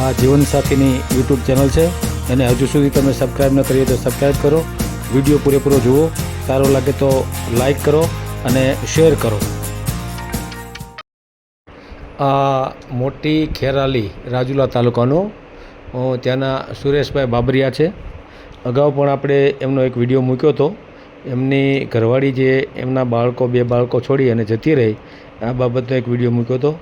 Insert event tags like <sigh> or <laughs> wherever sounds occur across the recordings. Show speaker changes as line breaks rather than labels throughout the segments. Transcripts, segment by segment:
આ જીવનસાથીની YouTube channel છે. અને હજુ સુધી તમે સબસ્ક્રાઈબ ન કરીએ તો સબસ્ક્રાઈબ કરો. વીડિયો પૂરેપૂરો જુઓ. સારો લાગે તો લાઈક કરો અને શેર કરો. આ મોટી ખેરાલી રાજુલા તાલુકાનો ત્યાંના સુરેશભાઈ બાબરિયા છે. અગાઉ પણ આપણે એમનો એક વીડિયો મૂક્યો હતો. એમની ઘરવાળી જે એમના બાળકો, બે બાળકો છોડી અને જતી રહી, આ બાબતનો એક વીડિયો મૂક્યો હતો.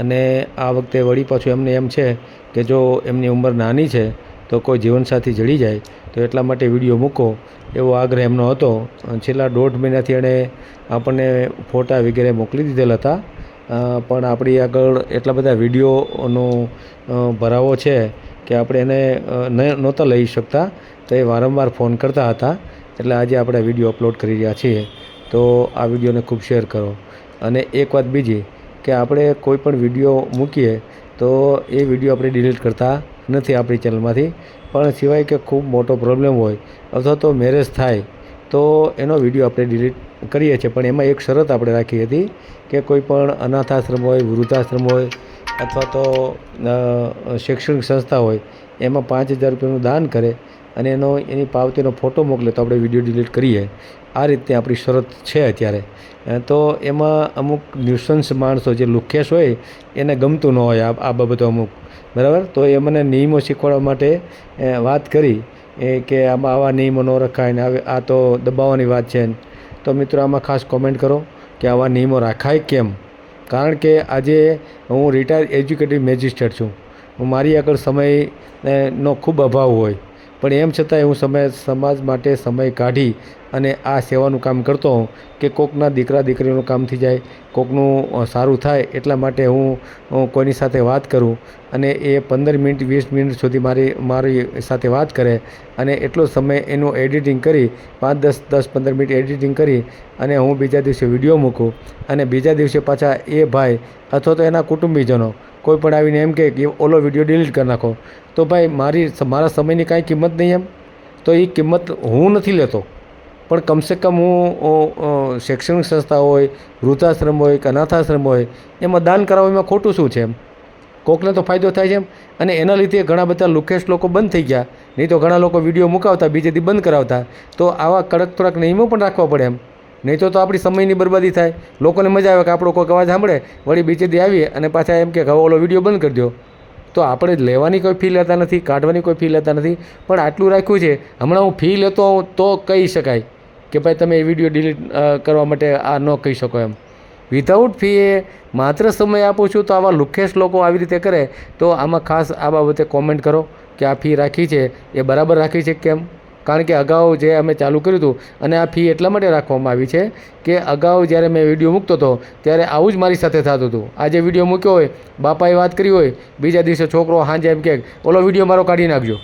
અને આ વખતે વળી પાછું એમને એમ છે કે જો એમની ઉંમર નાની છે, તો કોઈ જીવનસાથી જડી જાય, તો એટલા માટે વીડિયો મૂકો, એવો આગ્રહ એમનો હતો. છેલ્લા દોઢ મહિનાથી એણે આપણને ફોટા વગેરે મોકલી દીધેલા હતા. પણ આપણી આગળ એટલા બધા વિડીયોનો ભરાવો છે કે આપણે એને નહોતા લઈ શકતા, તો એ વારંવાર ફોન કરતા હતા, એટલે આજે આપણે વીડિયો અપલોડ કરી રહ્યા છીએ. તો આ વિડીયોને ખૂબ શેર કરો. અને એક વાત બીજી કે આપણે કોઈ પણ વીડિયો મૂકીએ, તો એ વીડિયો આપણે ડિલીટ કરતા નથી આપણી ચેનલમાંથી પણ સિવાય કે ખૂબ મોટો પ્રોબ્લેમ હોય અથવા તો મેરેજ થાય, તો એનો વીડિયો આપણે ડિલીટ કરીએ છીએ. પણ એમાં એક શરત આપણે રાખી હતી કે કોઈ પણ અનાથાશ્રમ હોય, વૃદ્ધાશ્રમ હોય અથવા તો શૈક્ષણિક સંસ્થા હોય, એમાં પાંચ હજાર રૂપિયાનું દાન કરે અને એનો, એની પાવતીનો ફોટો મોકલે તો આપણે વીડિયો ડિલીટ કરીએ. આ રીતે આપણી શરત છે અત્યારે. તો એમાં અમુક ન્યુસન્સ માણસો જે લુખેશ હોય, એને ગમતું ન હોય આ બાબતો અમુક. બરાબર? તો એ મને નિયમો શીખવાડવા માટે વાત કરી, એ કે આમાં આવા નિયમો ન રખાય ને આ તો દબાવવાની વાત છે. તો મિત્રો, આમાં ખાસ કોમેન્ટ કરો કે આવા નિયમો રાખાય કેમ? કારણ કે આજે હું રિટાયર એજ્યુકેટિવ મેજિસ્ટ્રેટ છું. મારી આગળ સમયનો ખૂબ અભાવ હોય. પણ એમ છતાંય હું સમય સમાજ માટે સમય કાઢી અને આ સેવાનું કામ કરતો હોઉં કે કોકના દીકરા દીકરીનું કામ થઈ જાય, કોકનું સારું થાય એટલા માટે હું કોઈની સાથે વાત કરું અને એ પંદર મિનિટ, વીસ મિનિટ સુધી મારી મારી સાથે વાત કરે અને એટલો સમય એનું એડિટિંગ કરી, પાંચ, દસ દસ, પંદર મિનિટ એડિટિંગ કરી અને હું બીજા દિવસે વીડિયો મૂકું અને બીજા દિવસે પાછા એ ભાઈ અથવા તો એના કુટુંબીજનો કોઈ પણ આવીને એમ કે ઓલો વીડિયો ડિલીટ કરી નાખો. તો ભાઈ મારી, મારા સમયની કાંઈ કિંમત નહીં એમ? તો એ કિંમત હું નથી લેતો. પણ કમસે કમ હું શૈક્ષણિક સંસ્થા હોય, વૃદ્ધાશ્રમ હોય કે અનાથાશ્રમ હોય, એમાં દાન કરાવવા એમાં ખોટું શું છે એમ? કોકને તો ફાયદો થાય છે એમ? અને એના લીધે ઘણા બધા લુકેશ લોકો બંધ થઈ ગયા. નહીં તો ઘણા લોકો વીડિયો મુકાવતા બીજેથી બંધ કરાવતા. તો આવા કડક થોડાક નિયમો પણ રાખવા પડે એમ. નહીં તો તો આપણી સમયની બરબાદી થાય. લોકોને મજા આવે કે આપણો કોઈક અવાજ સાંભળે, વળી બીજેથી આવીએ અને પાછા એમ કે હવે ઓલો વીડિયો બંધ કરી દો તો આપણે લેવાની કોઈ ફી લેતા નથી, કાઢવાની કોઈ ફી લેતા નથી. પણ આટલું રાખ્યું છે. હમણાં હું ફી લેતો તો કહી શકાય. કે ભાઈ તમે એ વીડિયો ડિલીટ કરવા માટે આ ન કહી શકો એમ. વિધાઉટ ફી એ માત્ર સમય આપું છું તો આવા લુખેશ લોકો આવી રીતે કરે તો આમાં ખાસ આ બાબતે કોમેન્ટ કરો કે આ ફી રાખી છે, એ બરાબર રાખી છે કેમ? કારણ કે અગાઉ જે અમે ચાલુ કર્યું હતું અને આ ફી એટલા માટે રાખવામાં આવી છે કે અગાઉ જ્યારે મેં વીડિયો મૂકતો હતો ત્યારે આવું જ મારી સાથે થતું હતું. આજે વીડિયો મૂક્યો હોય, બાપાએ વાત કરી હોય, બીજા દિવસે છોકરો હાંજે એમ કે, ઓલો વીડિયો મારો કાઢી નાખજો.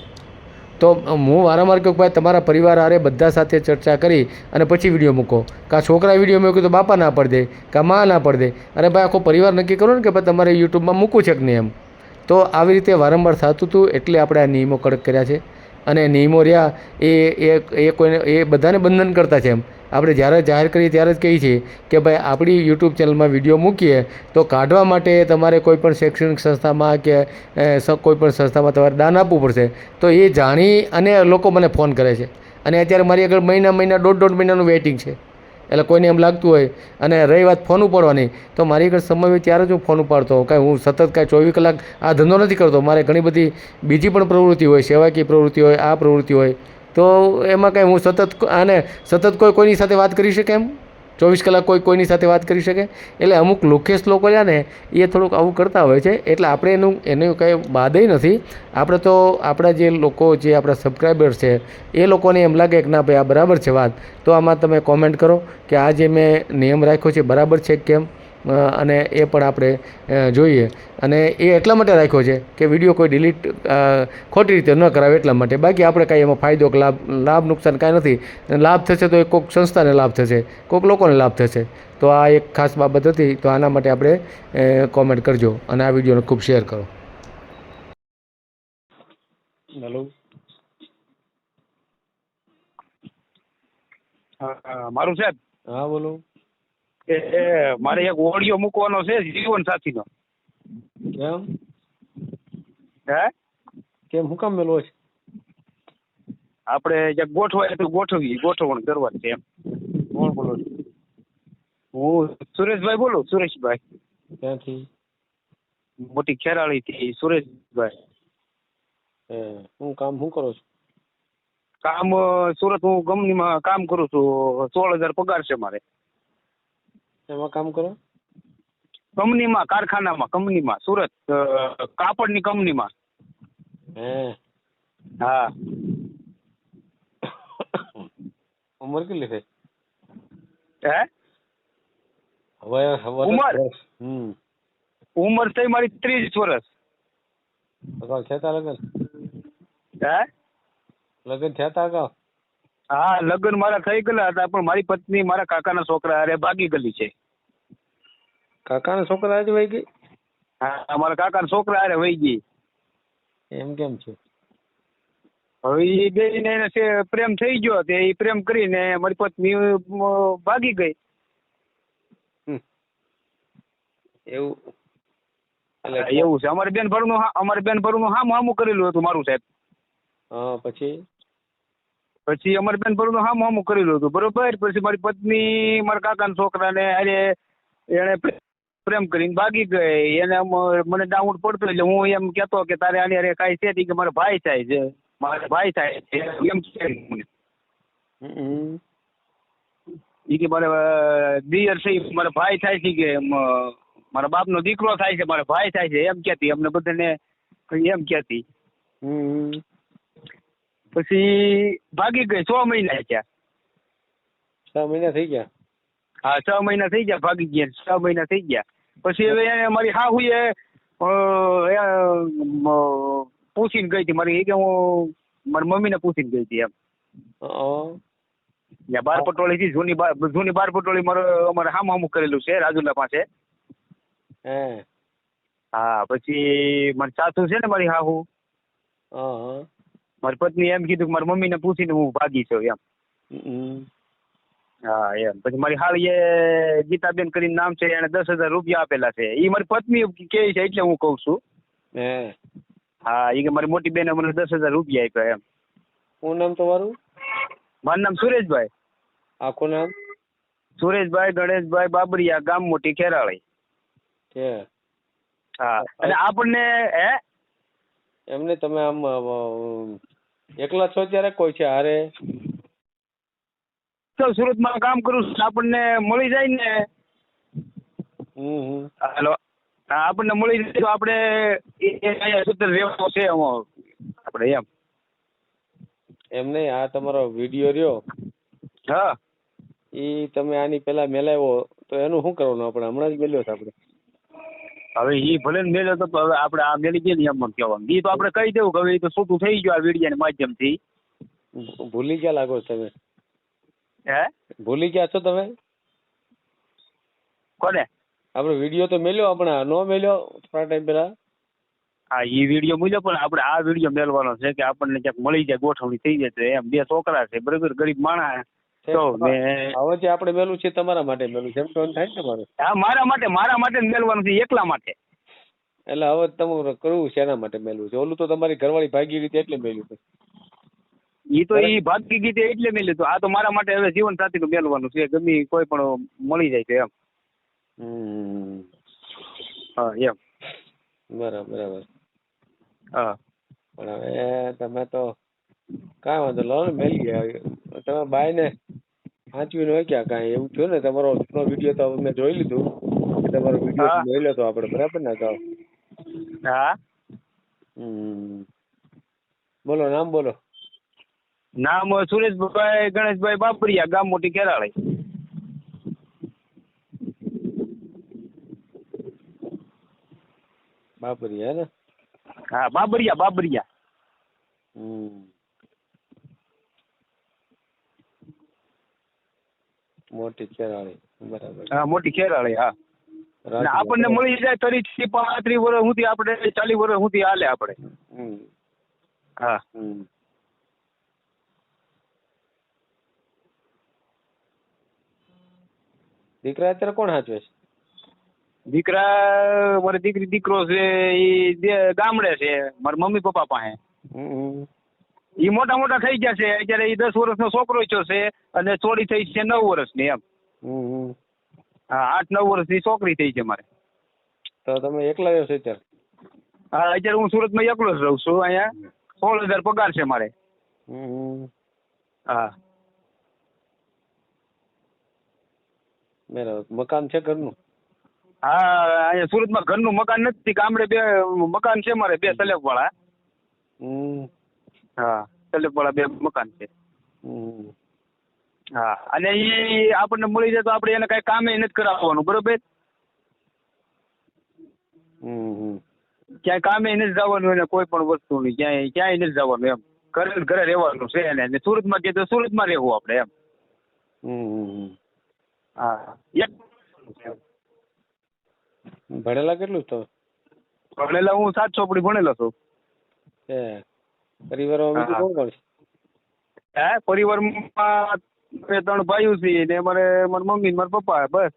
તો હું વારંવાર કહું ભાઈ તમારા પરિવાર હારે બધા સાથે ચર્ચા કરી અને પછી વીડિયો મૂકો. કાં છોકરા વીડિયો મૂક્યો તો બાપા ના પડ, કાં મા ના પડ. અરે ભાઈ આખો પરિવાર નક્કી કરો ને કે ભાઈ તમારે યુટ્યુબમાં મૂકવું છે કે નહીં એમ. તો આવી રીતે વારંવાર થતું હતું એટલે આપણે આ નિયમો કડક કર્યા છે. અને નિયમો રહ્યા એ એ કોઈને એ બધાને બંધન કરતા છે એમ. આપણે જ્યારે જાહેર કરીએ ત્યારે જ કહીએ છીએ કે ભાઈ આપણી યુટ્યુબ ચેનલમાં વીડિયો મૂકીએ તો કાઢવા માટે તમારે કોઈપણ શૈક્ષણિક સંસ્થામાં કે કોઈપણ સંસ્થામાં તમારે દાન આપવું પડશે. તો એ જાણી અને લોકો મને ફોન કરે છે. અને અત્યારે મારી આગળ મહિના મહિના, દોઢ દોઢ મહિનાનું વેઇટિંગ છે. એટલે કોઈને એમ લાગતું હોય અને રહી વાત ફોન ઉપાડવાની, તો મારી આગળ સમય હોય ત્યારે જ હું ફોન ઉપાડતો. કાંઈ હું સતત કાંઈ ચોવીસ કલાક આ ધંધો નથી કરતો. મારે ઘણી બધી બીજી પણ પ્રવૃત્તિ હોય, સેવાકીય પ્રવૃત્તિ હોય, આ પ્રવૃત્તિ હોય. તો એમાં કાંઈ હું સતત આને સતત કોઈ કોઈની સાથે વાત કરી શકે એમ? ચોવીસ કલાક કોઈ કોઈની સાથે વાત કરી શકે? એટલે અમુક લોકેશ લોકો છે ને, એ થોડુંક આવું કરતા હોય છે. એટલે આપણે એનું એનું કંઈ બાદય નથી. આપણે તો આપણા જે લોકો જે આપણા સબસ્ક્રાઈબર છે, એ લોકોને એમ લાગે કે ના ભાઈ આ બરાબર છે વાત. તો આમાં તમે કોમેન્ટ કરો કે આ જે મેં નિયમ રાખ્યો છે, બરાબર છે કેમ? અને એ પણ આપણે જોઈએ. અને એ એટલા માટે રાખ્યો છે કે વીડિયો કોઈ ડિલીટ ખોટી રીતે ન કરાવે એટલા માટે. બાકી આપણે કાંઈ એમાં ફાયદો કે લાભ લાભ નુકસાન કાંઈ નથી. લાભ થશે તો એ કોઈક સંસ્થાને લાભ થશે. કોઈક લોકોને લાભ થશે. તો આ એક ખાસ બાબત હતી. તો આના માટે આપણે કોમેન્ટ કરજો અને આ વિડીયોને ખૂબ શેર કરો. હેલો
હા, મારું સાહેબ?
હા બોલો.
એ મારે એક ઓડિયો મૂકવાનો છે જીવન સાથીનો.
કેમ?
હે?
કેમ હું કામ મેલો છે?
આપણે જ્યાં ગોઠવાય તો ગોઠવીએ ગોઠવણ કરવાની છે એમ.
કોણ બોલો છો?
હું સુરેશભાઈ બોલું સુરેશભાઈ.
ક્યાંથી?
મોટી ખેરાળીથી સુરેશભાઈ.
હે હું કામ શું કરો છો?
કામ સુરત હું કંપનીમાં કામ કરું છું સોળ હજાર પગાર છે મારે.
એમાં કામ કરો?
કંપનીમાં કારખાનામાં કંપનીમાં સુરત કાપડની કંપનીમાં.
હે.
હા.
ઉંમર કેટલી થઈ?
હે?
હવે હવે
ઉંમર?
હમ.
ઉંમર થઈ મારી ત્રીસ વર્ષ.
અગાઉ થયા તા લગ્ન?
હે?
લગ્ન થયા તા અગાઉ
હા લગ્ન મારા થઈ ગયેલા હતા પણ મારી પત્ની મારા કાકાના છોકરા અરે ભાગી ગયેલી છે.
કાકાના છોકરા આજે વહી ગઈ?
હા મારા કાકાના છોકરા હારે વહી ગઈ.
એમ કેમ છે?
હવે એ બે ને એને પ્રેમ થઈ ગયો તે એ પ્રેમ કરીને મારી પત્ની ભાગી ગઈ.
એવું.
એવું છે. અમારી બેન ભરનું અમારી બેન ભરનું હામું હામું કરેલું હતું મારું સાહેબ.
હા પછી?
પછી અમારી બેન ભરનું હામું હામું કરેલું હતું. બરોબર? પછી મારી પત્ની મારા કાકાના છોકરાને અરે એને પ્રેમ કરીને ભાગી ગઈ. એને મને ડાઉટ પડતો એટલે હું એમ કહેતો કે તારે આની અરે કાંઈ છે કે મારો ભાઈ થાય છે. મારો ભાઈ થાય છે. એમ કે. ઈ કે મારે દિયર છે મારા ભાઈ થાય છે કે મારા બાપનો દીકરો થાય છે મારા ભાઈ થાય છે. એમ કહેતી અમને બધાને એમ કહેતી. પછી ભાગી ગઈ છ મહિના થયા.
છ મહિના થઈ ગયા?
હા છ મહિના થઈ ગયા ભાગી ગયા છ મહિના થઈ ગયા. પછી હવે મારી હાહુએ પૂછીને ગઈ હતી. મારી કે હું મારી મમ્મીને પૂછીને ગઈ હતી એમ. ત્યાં બાર પટોળી થી જૂની બાર જૂની બાર પટોળી મારે અમારે હામ હામું કરેલું છે રાજુલા પાસે.
હે.
પછી મારી સાસુ છે ને મારી હાહુ. મારી પત્ની એમ કીધું કે મારી મમ્મીને પૂછીને હું ભાગી છું એમ.
હમ.
હા એમ. પછી મારી હાળીએ ગીતાબેન કરીને નામ છે એને દસ હજાર રૂપિયા આપેલા છે. એ મારી પત્ની કે છે એટલે હું કહું છું.
હે.
હા એ કે મારી મોટી બેને મને દસ હજાર રૂપિયા આપ્યા એમ.
શું નામ તમારું?
મારું નામ સુરેશભાઈ.
આખું નામ?
સુરેશભાઈ ગણેશભાઈ બાબરિયા ગામ મોટી ખેરાળી. હા. અને આપણને હે?
એમને તમે આમ એકલા છો ત્યારે કોઈ છે હારે?
તો સુરતમાં કામ કરું છું આપણને મળી જાય ને. હાલો. આપણને મળી જાય તો આપણે એ- એ અહીંયા સુધર રહેવાનો છે આપણે એમ.
એમ નહીં આ તમારો વીડિયો રહ્યો.
હા.
એ તમે આની પેલા મેલાવ્યો તો એનું શું કરવાનું આપણે? હમણાં જ મેલ્યો છે આપણે.
હવે એ ભલે ને મેળ્યો તો હવે આપણે આ મેળી ગઈ ને એમ પણ કહેવાનું. ઈ તો આપણે કહી દેવું કે હવે ઈ તો છૂટું થઈ ગયું આ વિડિયાના માધ્યમથી.
ભૂલી ગયા લાગો તમે.
હે?
ભૂલી ગયા છો તમે?
કોને?
આપણે વીડિયો તો મેલ્યો આપણે નો મેલ્યો થોડા ટાઈમ પેલા
હા એ વીડિયો મૂલ્યો પણ આપણે આ વીડિયો મેળવાનો છે કે આપણને ક્યાંક મળી જાય ગોઠવણી થઈ જાય તો એમ. બે છોકરા છે બરાબર? ગરીબ માણસ. તો
હવે જે આપણે મેલું છે તમારા માટે મેલું છે. એમ ટોન થાય ને મારું
હા મારા માટે મારા માટે મેળવાનું છે એકલા માટે.
એટલે હવે તમારે કરવું છે એના માટે મેલું છે. ઓલું તો તમારી ઘરવાળી ભાગી ગઈ એટલે મેલ્યું છે.
ઈ તો ઈ ભાગી ગીતે એટલે મેં લીધું. આ તો મારા માટે હવે જીવન સાથીનું મેળવાનું છે. ગમે કોઈ પણ મળી જાય છે એમ. હા એમ.
બરાબર બરાબર.
હા.
પણ હવે તમે તો કાંઈ વાંધો લો ને મેલી ગયા તમે બાય ને સાચવી હોય ક્યાં કાંઈ? એવું થયું ને તમારો વીડિયો તો મેં જોઈ લીધું. તમારો વીડિયો
જોઈ
મેલ્યો તો આપણે. બરાબર ને તો?
હા.
બોલો નામ બોલો.
નામ સુરેશભાઈ ગણેશભાઈ બાપરિયા ગામ મોટી કેરાળી.
બાબરિયા ને?
હા બાબરિયા બાબરિયા.
હમ. મોટી ખેરાળી બરાબર.
હા મોટી ખેરાળી હા. આપણને. મળી જાય ત્રીસ પાંત્રીસ વર્ષ સુધી આપણે ચાલીસ વર્ષ સુધી હાલે આપણે.
હમ.
હા.
દીકરા અત્યારે કોણ સાચવે છે?
દીકરા મારી દીકરી દીકરો છે એ ગામડે છે મારા મમ્મી પપ્પા પાસે.
ઈ
એ મોટા મોટા થઈ ગયા છે અત્યારે એ દસ વર્ષનો છોકરો થયો છે અને ચોરી થઈ છે નવ વર્ષની એમ.
હમ.
હા આઠ નવ વર્ષની છોકરી થઈ છે મારે.
તો તમે એકલા રહ્યો છો અત્યારે?
હા અત્યારે હું સુરતમાં એકલો જ રહું છું અહીંયા. સોળ હજાર પગાર છે મારે. હા.
બરાબર મકાન છે ઘરનું
હા અહીંયા સુરતમાં ઘરનું મકાન નથી ગામડે બે મકાન છે મારે બે સલેબ વાળા
હમ.
હા સલેબ વાળા બે મકાન છે. હા અને એ આપણને મળી જાય તો આપણે એને કઈ કામે નથી કરાવવાનું બરોબર. ક્યાંય કામે નથી જવાનું એને કોઈ પણ વસ્તુની ક્યાંય ક્યાંય નથી જવાનું એમ ઘરે ઘરે રહેવાનું છે એને સુરતમાં કે તો સુરતમાં રહેવું આપણે એમ
હમ.
હા. એક
ભણેલા કેટલું છો
ભણેલા હું સાત ચોપડી ભણેલો છું.
પરિવાર પરિવારમાં બીજું કોણ કોણ છે?
હે પરિવારમાં બે ત્રણ ભાઈઓ છે ને મારે મારા મમ્મી ને મારા પપ્પા બસ.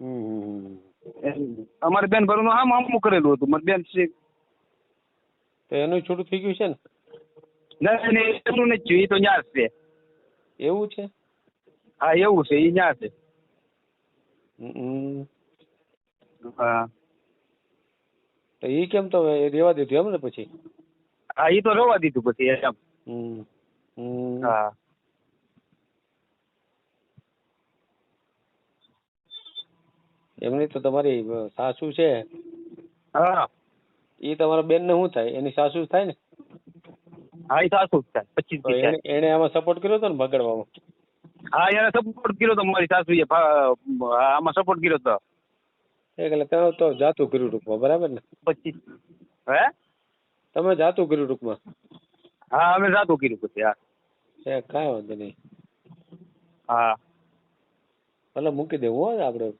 હમ. હમ.
એમ. અમારે બેન ભરનું આમ આમ કરેલું હતું મારી બેન છે.
તો એનું છૂટું થઈ ગયું છે ને?
નહીં નહીં એટલું નથી એ તો ન્યાસ છે.
એવું છે?
હા એવું છે એ ન્યા છે. હા.
તો એ કેમ તો રેવા દીધું એમ ને પછી?
હા એ તો રવા દીધું પછી એમ. હા.
એમની તો તમારી સાસુ છે.
હા.
એ તમારા બેન ને શું થાય? એની સાસુ થાય ને?
હા એ સાસુ જ થાય પચીસ
એને આમાં સપોર્ટ કર્યો હતો ને બગાડવામાં
હા એને સપોર્ટ કર્યો તો મારી સાસુએ. આમાં સપોર્ટ કર્યો તો.
એટલે તમે તો જાતું કર્યું ટૂંકમાં બરાબર ને?
પછી હે?
તમે જાતું કર્યું ટૂંકમાં?
હા અમે જાતું કર્યું પછી હા.
એ કાંઈ વાંધો નહીં.
હા.
ભલે મૂકી દેવું હો આપણે.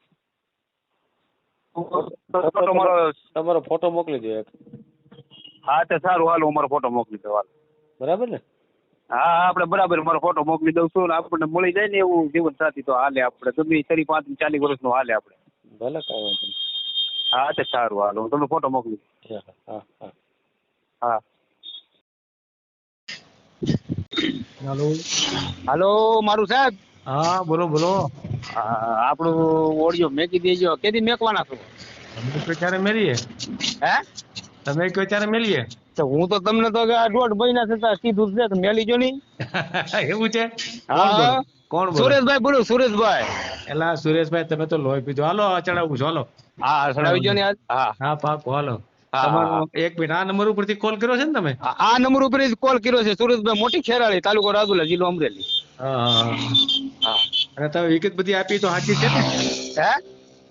ફોટો
તમારો ફોટો મોકલી દો એક.
હા તે સારું હાલો અમારો ફોટો મોકલી દઉં હાલ.
બરાબર ને?
હા હા આપણે બરાબર મારો ફોટો મોકલી દઉં છું ને આપણને મળી જાય ને એવું જીવન સાથી તો હાલે આપણે. ગમે ત્રીસ પાંચ ચાલીસ વર્ષનું હાલે આપણે.
ભલે કાંઈ વાંધો નહીં.
હા તે સારું હાલો હું તમને ફોટો મોકલી. દઉં.
હા હા.
હા.
હાલો.
હાલો મારું સાહેબ?
હા બોલો બોલો.
હા, આપણું ઓડિયો મેકી દેજો. કેદી મેકવાના છો?
તમે કયો ત્યારે મેલીએ
હે?
તમે કયો ત્યારે મેલીએ
હું તો તમને તો આ દોઢ મહિના થતા સીધું છે મેલી જો નહીં. <laughs>
એવું છે?
હા.
કોણ
સુરેશભાઈ બોલું સુરેશભાઈ.
એલા સુરેશભાઈ તમે તો લોહી પીધો. હાલો ચડાવું છું. હાલો.
હા ચડાવી જો ને હા.
હા પાક હાલો. એક મિનિટ. આ નંબર ઉપરથી કોલ કર્યો છે ને તમે?
આ નંબર ઉપર કોલ કર્યો છે. સુરેશભાઈ મોટી ખેરાળી તાલુકો રાજુલા જિલ્લો અમરેલી.
હા હા, હા.
હા.
અને તમે વિગત બધી આપી તો સાચી છે ને?
હે?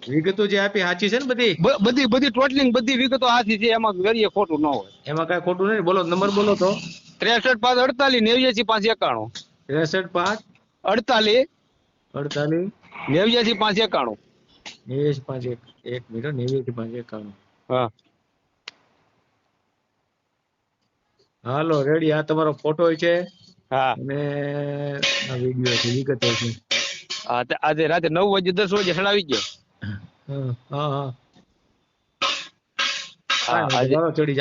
વિગતો જે આપી સાચી છે ને બધી?
બધી બધી ટોટલિંગ બધી વિગતો હાથી છે એમાં કરીએ ખોટું ન હોય.
એમાં કઈ ખોટું નહીં? બોલો નંબર બોલો તો.
ત્રેસઠ પાંચ અડતાલીસ નેવ્યાસી પાંચ એકાણું.
ત્રેસઠ પાંચ.
અડતાલીસ.
અડતાલીસ.
નેવ્યાસી પાંચ એકાણું.
નેવ્યાસી પાંચ એક એક મિનિટ નેવ્યાસી પાંચ એકાણું.
હા.
હાલો રેડી. આ તમારો ફોટો છે.
હા.
અને આ વીડિયો છે વિગતો છે.
આજે રાતે નવ વાગે દસ વાગે સડાવી ગયો.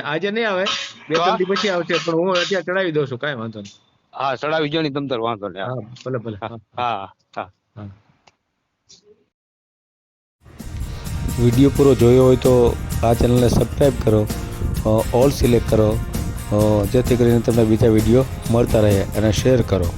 આજે-
નહીં, આવે. બે ત્રણ દી પછી આવશે પણ હું અત્યારે ચડાવી દઉં છું કઈ વાંધો નહીં.
હા ચડાવી ગયો ની તમ તાર વાંધો નહીં
હા. ભલે ભલે. હા
હા હા.
હા. વીડિયો પૂરો જોયો હોય તો આ ચેનલને સબસ્ક્રાઈબ કરો ઓલ સિલેક્ટ કરો જેથી કરીને તમને બીજા વીડિયો મળતા રહે અને શેર કરો.